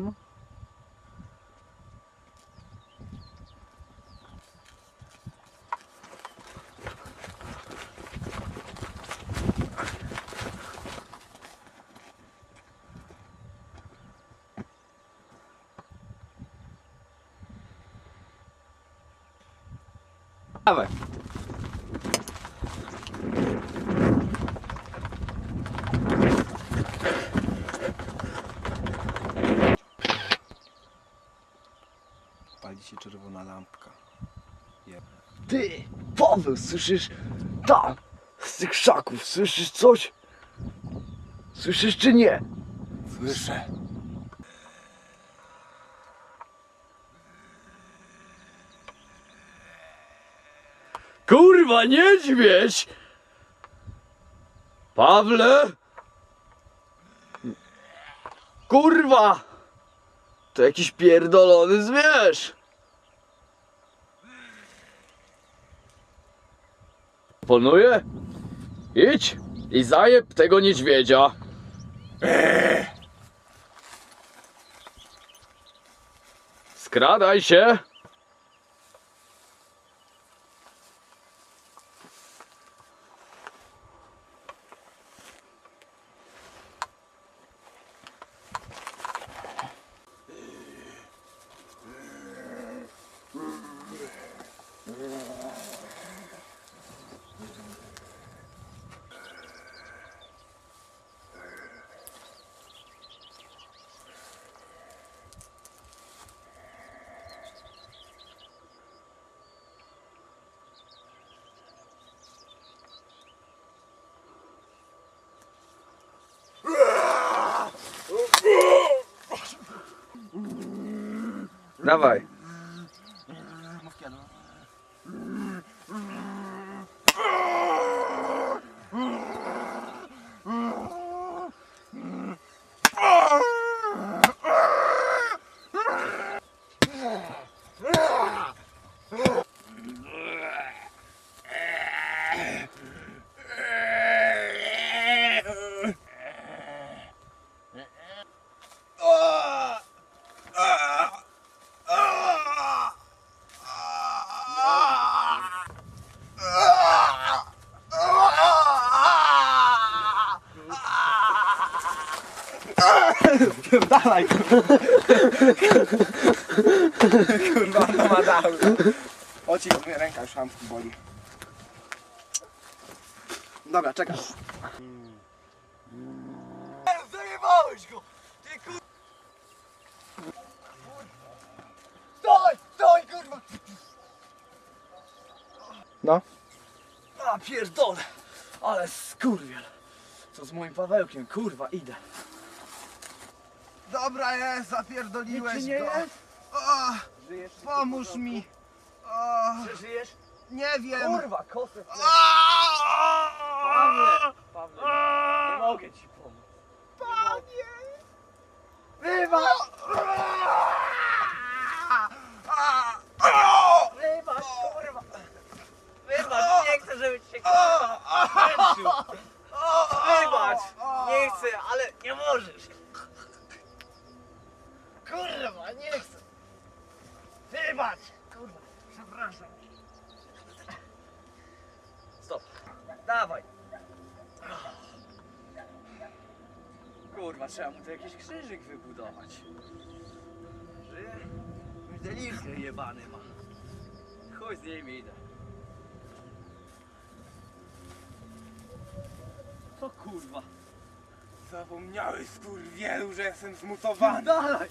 No. Dawaj. Pali się czerwona lampka. Ty, Paweł, słyszysz? Tam, z tych krzaków, słyszysz coś? Słyszysz czy nie? Słyszę. Kurwa, niedźwiedź! Pawle! Kurwa! To jakiś pierdolony zwierz! Ponuje? Idź i zajeb tego niedźwiedzia. Skradaj się! Dawaj. Dalej! Kurwa, no ma dały. Oci, mnie ręka już hamski boli. Dobra, czekaj. Zajebałeś go! Ty kur... Stój! Stój kurwa! No. A pierdolę! Ale skurwiel! Co z moim Pawełkiem? Kurwa, idę. Dobra jest, zapierdoliłeś Nic ci nie go. jest? O, Żyjesz? pomóż mi. O, Żyjesz? nie wiem. Kurwa, kosę w O, Pawle! Pawle, nie mogę ci pomóc. Panie! Wybacz! Wybacz, kurwa! Wybacz, nie chcę, żeby cię kurwa męczył. Wybacz! Nie chcę, ale nie możesz. Kurwa, nie chcę. Wybacz! Kurwa, przepraszam. Stop. Dawaj. Kurwa, trzeba mu tu jakiś krzyżyk wybudować. Żyje? Deliżkę jebany ma. Chuj z nim idę. Co kurwa? Zapomniałeś skurwielu, że jestem zmutowany. Dalej!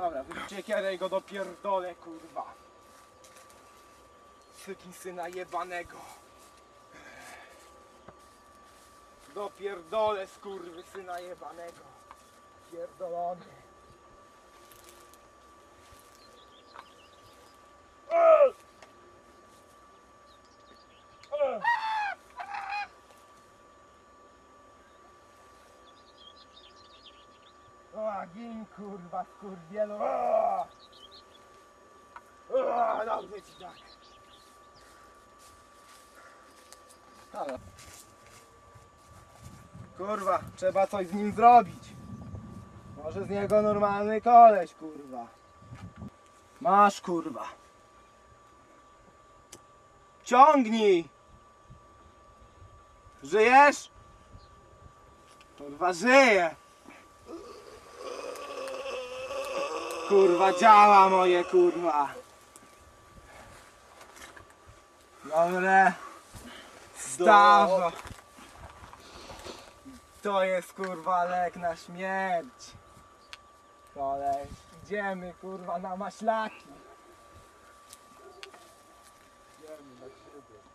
Dobra, wyjdzie kiedy go dopierdolę, kurwa. Sykin syna jebanego. Dopierdolę skurwy syna jebanego. Pierdolony. O, gin kurwa, skurwielu. Dobrze ci tak. Kurwa, trzeba coś z nim zrobić. Może z niego normalny koleś, kurwa. Masz, kurwa. Ciągnij! Żyjesz? Kurwa, żyje! kurwa, działa moje kurwa. Dobre. Stawo. To jest kurwa lek na śmierć. Koleś, idziemy kurwa na maślaki. Idziemy na.